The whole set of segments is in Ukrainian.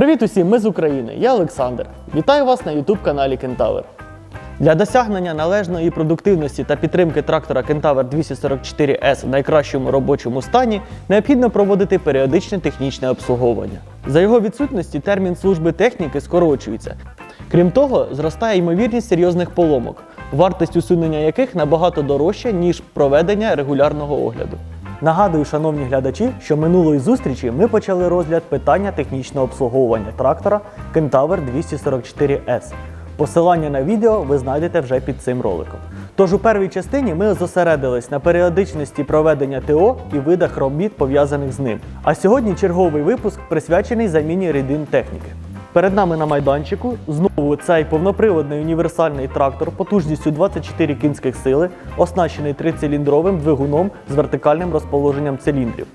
Привіт усім! Ми з України. Я Олександр. Вітаю вас на YouTube каналі Кентавр. Для досягнення належної продуктивності та підтримки трактора Кентавр 244S в найкращому робочому стані необхідно проводити періодичне технічне обслуговування. За його відсутності термін служби техніки скорочується. Крім того, зростає ймовірність серйозних поломок, вартість усунення яких набагато дорожча, ніж проведення регулярного огляду. Нагадую, шановні глядачі, що минулої зустрічі ми почали розгляд питання технічного обслуговування трактора Kentaur 244S. Посилання на відео ви знайдете вже під цим роликом. Тож у першій частині ми зосередились на періодичності проведення ТО і видах робіт пов'язаних з ним. А сьогодні черговий випуск присвячений заміні рідин техніки. Перед нами на майданчику знову цей повноприводний універсальний трактор потужністю 24 кінських сили, оснащений трициліндровим двигуном з вертикальним розположенням циліндрів.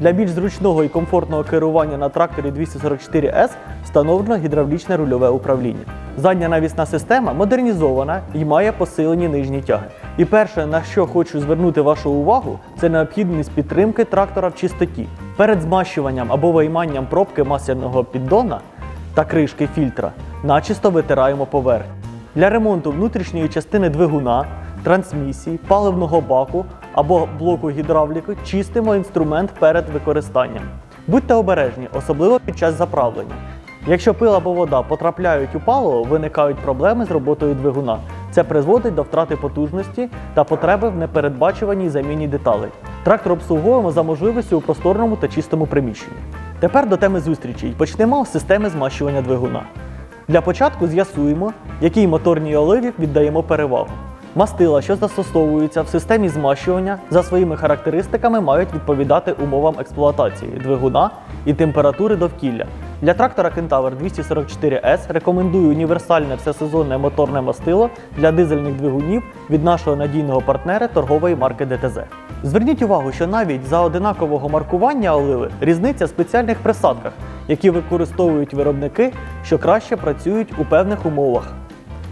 Для більш зручного і комфортного керування на тракторі 244S встановлено гідравлічне рульове управління. Задня навісна система модернізована і має посилені нижні тяги. І перше, на що хочу звернути вашу увагу, це необхідність підтримки трактора в чистоті. Перед змащуванням або вийманням пробки масляного піддона та кришки фільтра начисто витираємо поверхню. Для ремонту внутрішньої частини двигуна, трансмісії, паливного баку або блоку гідравліки чистимо інструмент перед використанням. Будьте обережні, особливо під час заправлення. Якщо пил або вода потрапляють у паливо, виникають проблеми з роботою двигуна. Це призводить до втрати потужності та потреби в непередбачуваній заміні деталей. Трактор обслуговуємо за можливості у просторному та чистому приміщенні. Тепер до теми зустрічі і почнемо з системи змащування двигуна. Для початку з'ясуємо, якій моторній оливі віддаємо перевагу. Мастила, що застосовуються в системі змащування, за своїми характеристиками мають відповідати умовам експлуатації двигуна і температури довкілля. Для трактора Kentaur 244S рекомендую універсальне всесезонне моторне мастило для дизельних двигунів від нашого надійного партнера торгової марки DTZ. Зверніть увагу, що навіть за одинакового маркування оливи різниця в спеціальних присадках, які використовують виробники, що краще працюють у певних умовах.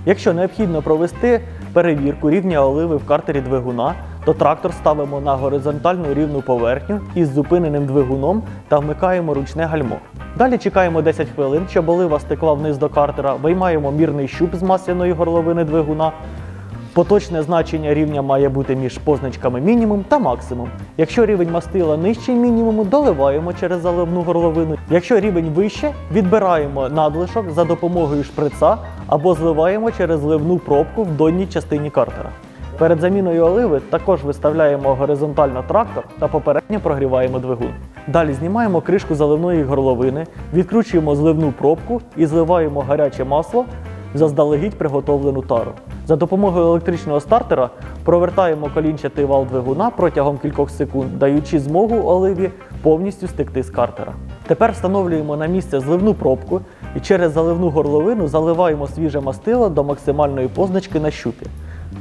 Якщо необхідно провести перевірку рівня оливи в картері двигуна, то трактор ставимо на горизонтальну рівну поверхню із зупиненим двигуном та вмикаємо ручне гальмо. Далі чекаємо 10 хвилин, щоб олива стекла вниз до картера, виймаємо мірний щуп з масляної горловини двигуна. Поточне значення рівня має бути між позначками мінімум та максимум. Якщо рівень мастила нижчий мінімуму, доливаємо через заливну горловину. Якщо рівень вище, відбираємо надлишок за допомогою шприца або зливаємо через зливну пробку в донній частині картера. Перед заміною оливи також виставляємо горизонтально трактор та попередньо прогріваємо двигун. Далі знімаємо кришку заливної горловини, відкручуємо зливну пробку і зливаємо гаряче масло в заздалегідь приготовлену тару. За допомогою електричного стартера провертаємо колінчатий вал двигуна протягом кількох секунд, даючи змогу оливі повністю стекти з картера. Тепер встановлюємо на місце зливну пробку і через заливну горловину заливаємо свіже мастило до максимальної позначки на щупі.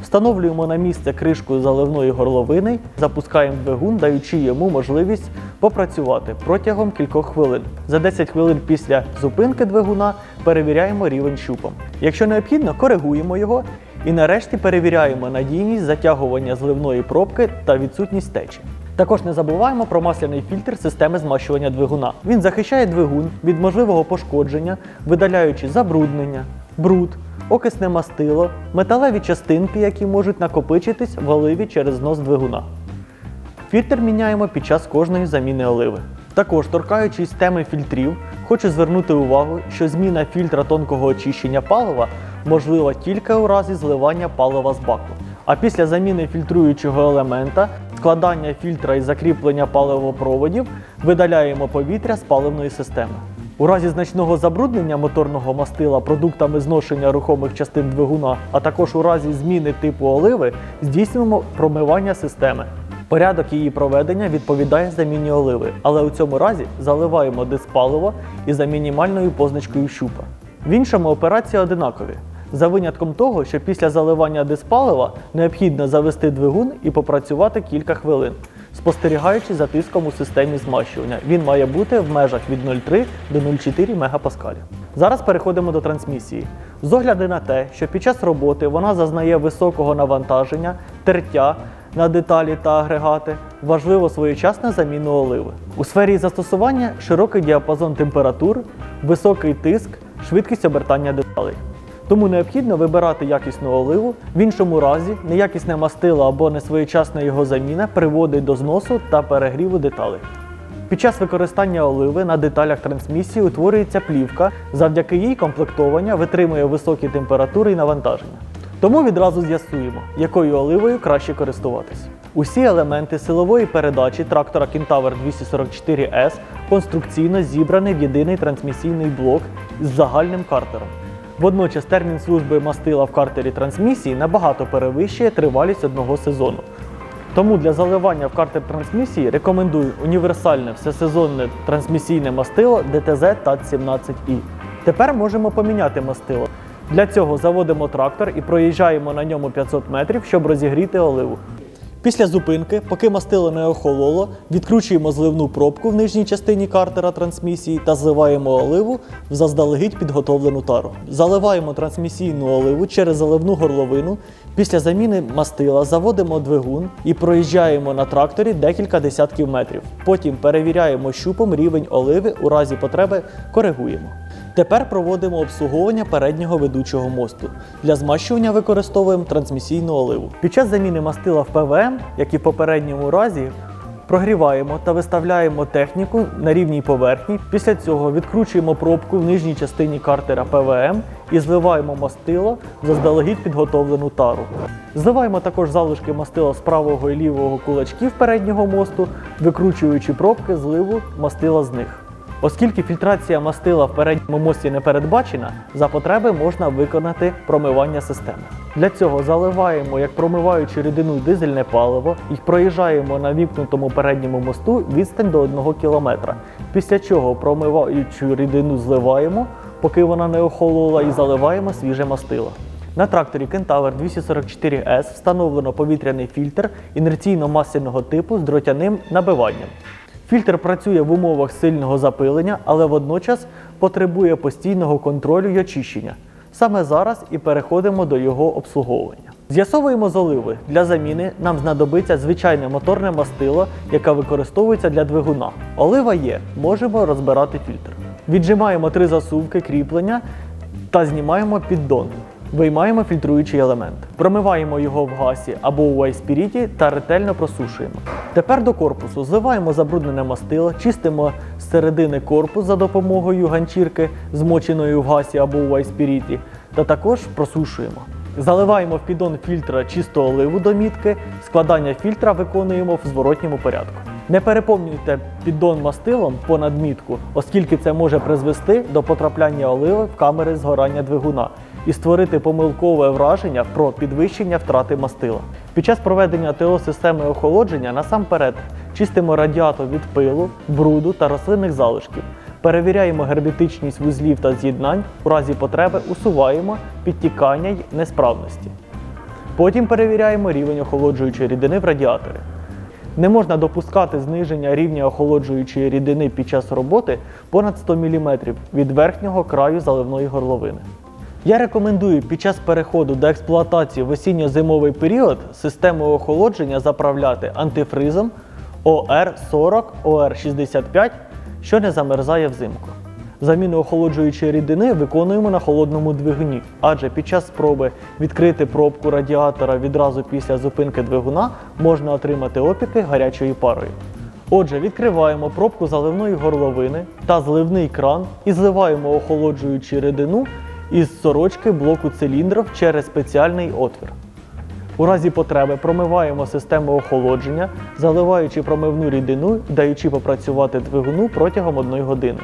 Встановлюємо на місце кришку заливної горловини, запускаємо двигун, даючи йому можливість попрацювати протягом кількох хвилин. За 10 хвилин після зупинки двигуна перевіряємо рівень щупом. Якщо необхідно, коригуємо його і нарешті перевіряємо надійність затягування зливної пробки та відсутність течі. Також не забуваємо про масляний фільтр системи змащування двигуна. Він захищає двигун від можливого пошкодження, видаляючи забруднення, бруд, окисне мастило, металеві частинки, які можуть накопичитись в оливі через знос двигуна. Фільтр міняємо під час кожної заміни оливи. Також, торкаючись теми фільтрів, хочу звернути увагу, що зміна фільтра тонкого очищення палива можлива тільки у разі зливання палива з баку. А після заміни фільтруючого елемента, складання фільтра і закріплення паливопроводів видаляємо повітря з паливної системи. У разі значного забруднення моторного мастила продуктами зношення рухомих частин двигуна, а також у разі зміни типу оливи, здійснюємо промивання системи. Порядок її проведення відповідає заміні оливи, але у цьому разі заливаємо диспаливо і за мінімальною позначкою щупа. В іншому операції одинакові. За винятком того, що після заливання диспалива необхідно завести двигун і попрацювати кілька хвилин, спостерігаючи за тиском у системі змащування. Він має бути в межах від 0,3 до 0,4 МПа. Зараз переходимо до трансмісії. З огляду на те, що під час роботи вона зазнає високого навантаження, тертя, на деталі та агрегати, важливо своєчасна заміна оливи. У сфері застосування широкий діапазон температур, високий тиск, швидкість обертання деталей. Тому необхідно вибирати якісну оливу, в іншому разі неякісне мастило або несвоєчасна його заміна приводить до зносу та перегріву деталей. Під час використання оливи на деталях трансмісії утворюється плівка, завдяки їй комплектовання витримує високі температури і навантаження. Тому відразу з'ясуємо, якою оливою краще користуватись. Усі елементи силової передачі трактора Kentaur 244S конструкційно зібрані в єдиний трансмісійний блок з загальним картером. Водночас термін служби мастила в картері трансмісії набагато перевищує тривалість одного сезону. Тому для заливання в картер трансмісії рекомендую універсальне всесезонне трансмісійне мастило DTZ TAT17i. Тепер можемо поміняти мастило. Для цього заводимо трактор і проїжджаємо на ньому 500 метрів, щоб розігріти оливу. Після зупинки, поки мастило не охололо, відкручуємо зливну пробку в нижній частині картера трансмісії та зливаємо оливу в заздалегідь підготовлену тару. Заливаємо трансмісійну оливу через заливну горловину. Після заміни мастила заводимо двигун і проїжджаємо на тракторі декілька десятків метрів. Потім перевіряємо щупом рівень оливи, у разі потреби коригуємо. Тепер проводимо обслуговування переднього ведучого мосту. Для змащування використовуємо трансмісійну оливу. Під час заміни мастила в ПВМ, як і в попередньому разі, прогріваємо та виставляємо техніку на рівній поверхні. Після цього відкручуємо пробку в нижній частині картера ПВМ і зливаємо мастило в заздалегідь підготовлену тару. Зливаємо також залишки мастила з правого і лівого кулачків переднього мосту, викручуючи пробки зливу мастила з них. Оскільки фільтрація мастила в передньому мості не передбачена, за потреби можна виконати промивання системи. Для цього заливаємо як промиваючу рідину дизельне паливо і проїжджаємо на вімкнутому передньому мосту відстань до 1 км. Після чого промиваючу рідину зливаємо, поки вона не охолола, і заливаємо свіже мастило. На тракторі Kentaur 244S встановлено повітряний фільтр інерційно-масляного типу з дротяним набиванням. Фільтр працює в умовах сильного запилення, але водночас потребує постійного контролю й очищення. Саме зараз і переходимо до його обслуговування. З'ясовуємо з оливи. Для заміни нам знадобиться звичайне моторне мастило, яке використовується для двигуна. Олива є, можемо розбирати фільтр. Віджимаємо три засувки кріплення та знімаємо піддон. Виймаємо фільтруючий елемент. Промиваємо його в гасі або у айспіріті та ретельно просушуємо. Тепер до корпусу зливаємо забруднене мастило, чистимо з середини корпус за допомогою ганчірки, змоченої в гасі або у айспіріті, та також просушуємо. Заливаємо в піддон фільтра чисту оливу до мітки, складання фільтра виконуємо в зворотньому порядку. Не переповнюйте піддон мастилом понад мітку, оскільки це може призвести до потрапляння оливи в камери згорання двигуна і створити помилкове враження про підвищення втрати мастила. Під час проведення ТО системи охолодження насамперед чистимо радіатор від пилу, бруду та рослинних залишків. Перевіряємо герметичність вузлів та з'єднань, у разі потреби усуваємо підтікання й несправності. Потім перевіряємо рівень охолоджуючої рідини в радіаторі. Не можна допускати зниження рівня охолоджуючої рідини під час роботи понад 100 мм від верхнього краю заливної горловини. Я рекомендую під час переходу до експлуатації в осінньо-зимовий період систему охолодження заправляти антифризом ОР40 ОР65, що не замерзає взимку. Заміну охолоджуючої рідини виконуємо на холодному двигуні, адже під час спроби відкрити пробку радіатора відразу після зупинки двигуна можна отримати опіки гарячою парою. Отже, відкриваємо пробку заливної горловини та зливний кран і зливаємо охолоджуючу рідину із сорочки блоку циліндрів через спеціальний отвір. У разі потреби промиваємо систему охолодження, заливаючи промивну рідину даючи попрацювати двигуну протягом 1 години.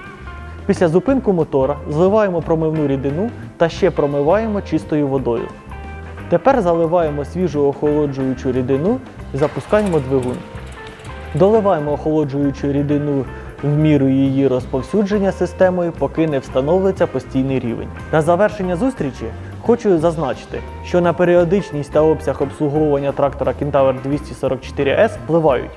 Після зупинку мотора зливаємо промивну рідину та ще промиваємо чистою водою. Тепер заливаємо свіжу охолоджуючу рідину і запускаємо двигун. Доливаємо охолоджуючу рідину в міру її розповсюдження системою, поки не встановиться постійний рівень. На завершення зустрічі хочу зазначити, що на періодичність та обсяг обслуговування трактора Kentaur 244S впливають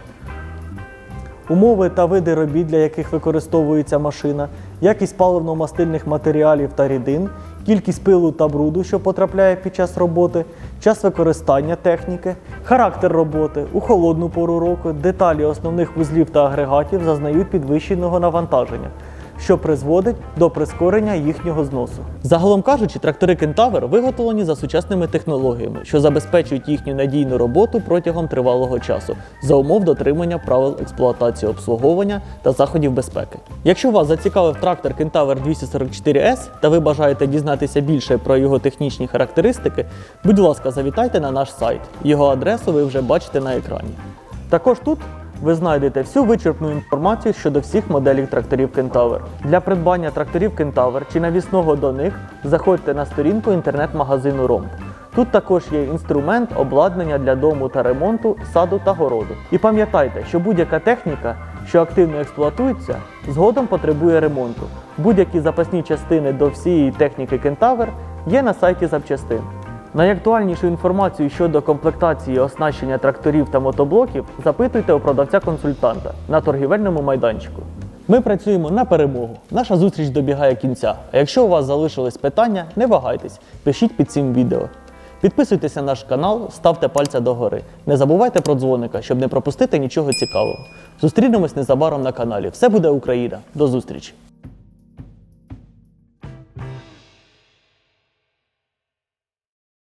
умови та види робіт, для яких використовується машина, якість паливно-мастильних матеріалів та рідин кількість пилу та бруду, що потрапляє під час роботи, час використання техніки, характер роботи, у холодну пору року, деталі основних вузлів та агрегатів зазнають підвищеного навантаження, що призводить до прискорення їхнього зносу. Загалом кажучи, трактори Кентавр виготовлені за сучасними технологіями, що забезпечують їхню надійну роботу протягом тривалого часу за умов дотримання правил експлуатації обслуговування та заходів безпеки. Якщо вас зацікавив трактор Кентавр 244S та ви бажаєте дізнатися більше про його технічні характеристики, будь ласка, завітайте на наш сайт. Його адресу ви вже бачите на екрані. Також тут ви знайдете всю вичерпну інформацію щодо всіх моделей тракторів Кентавр. Для придбання тракторів Кентавр чи навісного до них заходьте на сторінку інтернет-магазину Ромб. Тут також є інструмент, обладнання для дому та ремонту, саду та городу. І пам'ятайте, що будь-яка техніка, що активно експлуатується, згодом потребує ремонту. Будь-які запасні частини до всієї техніки Кентавр є на сайті запчастин. Найактуальнішу інформацію щодо комплектації і оснащення тракторів та мотоблоків запитуйте у продавця-консультанта на торгівельному майданчику. Ми працюємо на перемогу. Наша зустріч добігає кінця. А якщо у вас залишились питання, не вагайтесь, пишіть під цим відео. Підписуйтесь на наш канал, ставте пальця догори. Не забувайте про дзвоника, щоб не пропустити нічого цікавого. Зустрінемось незабаром на каналі. Все буде Україна. До зустрічі!